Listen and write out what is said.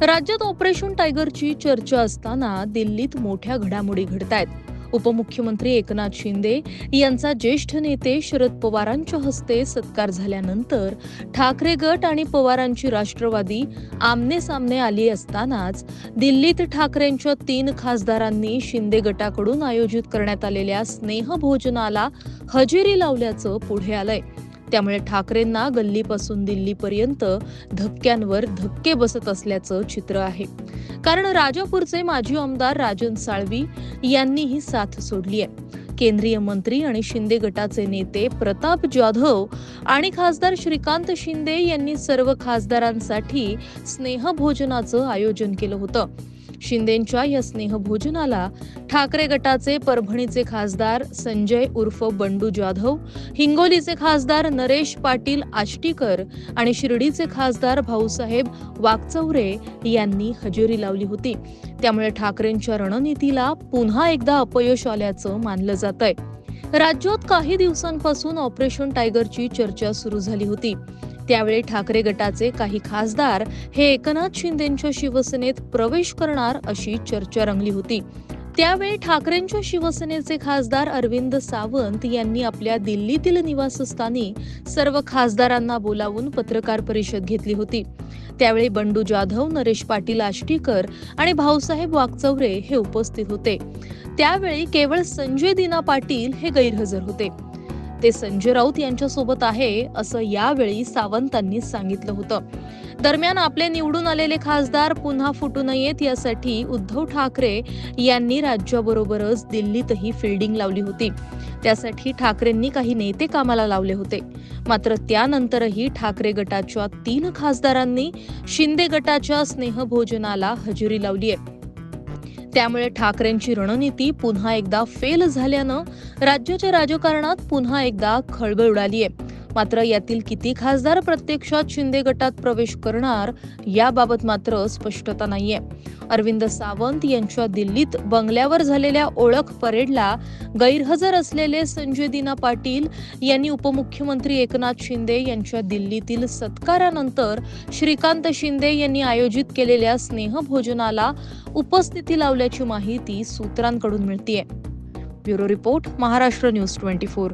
राज्यात ऑपरेशन टायगरची चर्चा असताना दिल्लीत मोठ्या घडामोडी घडत आहेत उपमुख्यमंत्री एकनाथ शिंदे यांचा ज्येष्ठ नेते शरद पवारांच्या हस्ते सत्कार झाल्यानंतर ठाकरे गट आणि पवारांची राष्ट्रवादी आमने सामने आली असतानाच दिल्लीत ठाकरेंच्या तीन खासदारांनी शिंदे गटाकडून आयोजित करण्यात आलेल्या स्नेहभोजनाला हजेरी लावल्याचं पुढे आलंय. त्यामुळे ठाकरेंना गल्लीपासून दिल्लीपर्यंत धक्क्यांवर धक्के बसत असल्याचं चित्र आहे. कारण राजापूरचे माजी आमदार राजन साळवी यांनी ही साथ सोडली आहे. केंद्रीय मंत्री आणि शिंदे गटाचे नेते प्रताप जाधव आणि खासदार श्रीकांत शिंदे यांनी सर्व खासदारांसाठी स्नेहभोजनाचं आयोजन केलं होतं. शिंदेंच्या या स्नेहभोजनाला ठाकरे गटाचे परभणीचे खासदार संजय उर्फ बंडू जाधव हिंगोलीचे खासदार नरेश पाटील आष्टीकर आणि शिर्डीचे खासदार भाऊसाहेब वाकचौरे यांनी हजेरी लावली होती. त्यामुळे ठाकरेंच्या रणनीतीला पुन्हा एकदा अपयश आल्याचं मानलं जात आहे राज्यात काही दिवसांपासून ऑपरेशन टायगरची चर्चा सुरू झाली होती. त्यावेळी ठाकरे गटाचे काही खासदार हे एकनाथ शिंदेच्या शिवसेनेत प्रवेश करणार अशी चर्चा रंगली होती. त्यावेळी ठाकरेंच्या शिवसेनेचे खासदार अरविंद सावंत यांनी आपल्या दिल्लीतील निवासस्थानी सर्व खासदारांना बोलावून पत्रकार परिषद घेतली होती. त्यावेळी बंडू जाधव नरेश पाटील आष्टीकर आणि भाऊसाहेब वाकचौरे हे उपस्थित होते. त्यावेळी केवळ संजय दिना पाटील हे गैरहजर होते. ते संजय राऊत यांच्यासोबत आहे असं यावेळी सावंतांनी सांगितलं होतं. दरम्यान आपले निवडून आलेले खासदार पुन्हा फुटू नयेत यासाठी उद्धव ठाकरे यांनी राज्याबरोबरच दिल्लीतही फिल्डिंग लावली होती. त्यासाठी ठाकरेंनी काही नेते कामाला लावले होते. मात्र त्यानंतरही ठाकरे गटाच्या तीन खासदारांनी शिंदे गटाच्या स्नेहभोजनाला हजेरी लावली आहे त्यामुळे ठाकरेंची रणनीती पुन्हा एकदा फेल झाल्यानं राज्याच्या राजकारणात पुन्हा एकदा खळबळ उडाली आहे मात्र यातील किती खासदार प्रत्यक्षात शिंदे गटात प्रवेश करणार याबाबत मात्र स्पष्टता नाहीये. अरविंद सावंत यांच्या दिल्लीत बंगल्यावर झालेल्या ओळख परेडला गैरहजर असलेले संजय दिना पाटील यांनी उपमुख्यमंत्री एकनाथ शिंदे यांच्या दिल्लीतील सत्कारानंतर श्रीकांत शिंदे यांनी आयोजित केलेल्या स्नेहभोजनाला उपस्थिती लावल्याची माहिती सूत्रांकडून मिळतीये. Bureau report Maharashtra news twenty four.